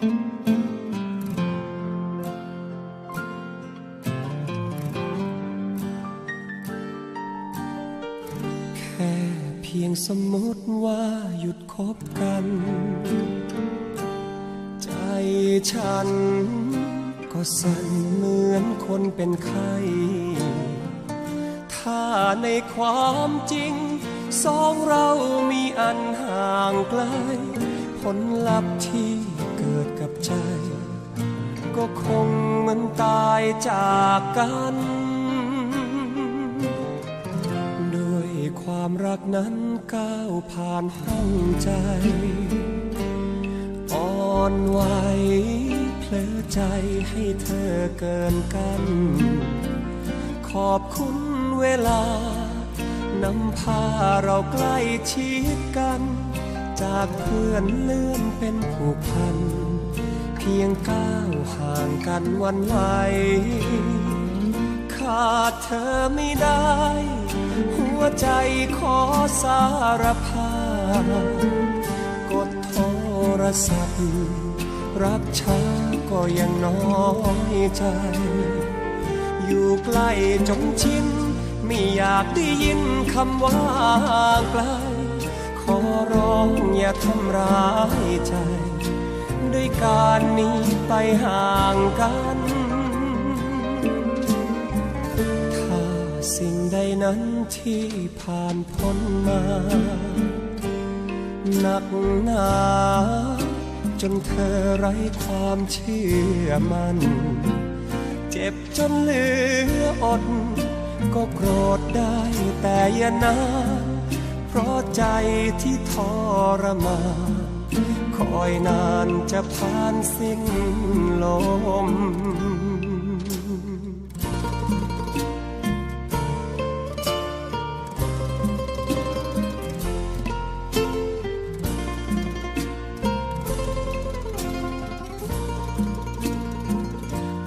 แค่เพียงสมมติว่าหยุดคบกัน ใจฉันก็สั่นเหมือนคนเป็นไข้ถ้าในความจริง สองเรามีอันห่างไกล ผลลัพธ์ที่ เกิดกับใจ ก็คงมือนตายจากกัน ด้วยความรักนั้นก้าวผ่านห้องใจอ่อนไหวเพลอใจให้เธอเกินกัน ขอบคุณเวลานำพาเราใกล้ชิดกัน จากเพื่อนเลื่อนเป็นผูกพัน เพียงก้าวห่างกันวันไหวขาดเธอไม่ได้ หัวใจขอสารภาพกดโทรศัพท์ รับช้าก็ยังน้อยใจ อยู่ใกล้จนชินไม่อยากได้ยินคำว่าไกล องอย่าทำร้ายใจ ด้วยการหนี้ไปห่างกัน ถ้าสิ่งใดนั้นที่ผ่านพ้นมาหนักหนาจนเธอไร้ความเชื่อมัน่นเจ็บจนเหลืออด ก็โกรธได้แต่อย่านาน เพราะใจที่ทรมานคอยนานจะผ่านสิ้นลม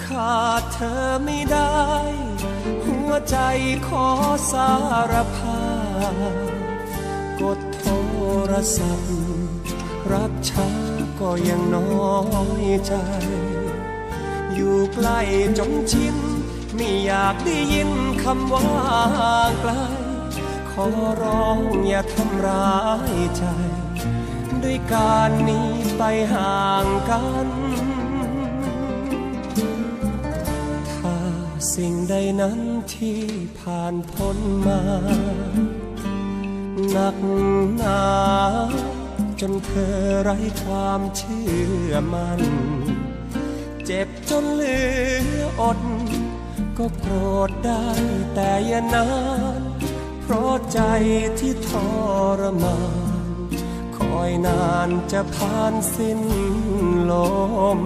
ขาดเธอไม่ได้ หัวใจขอสารภาพ กดโทรศัพท์ รับช้าก็ยังน้อยใจ อยู่ใกล้จนชินไม่อยากได้ยินคำว่าไกล ขอร้องอย่าทำร้ายใจ ด้วยการหนี้ไปห่างกัน ถ้าสิ่งใดนั้นที่ผ่านพ้นมา หนักหนาจนเธอไร้ความเชื่อมัน เจ็บจนเหลืออด ก็โกรธได้แต่อย่านาน เพราะใจที่ทรมาน คอยนานจะผ่านสิ้นลม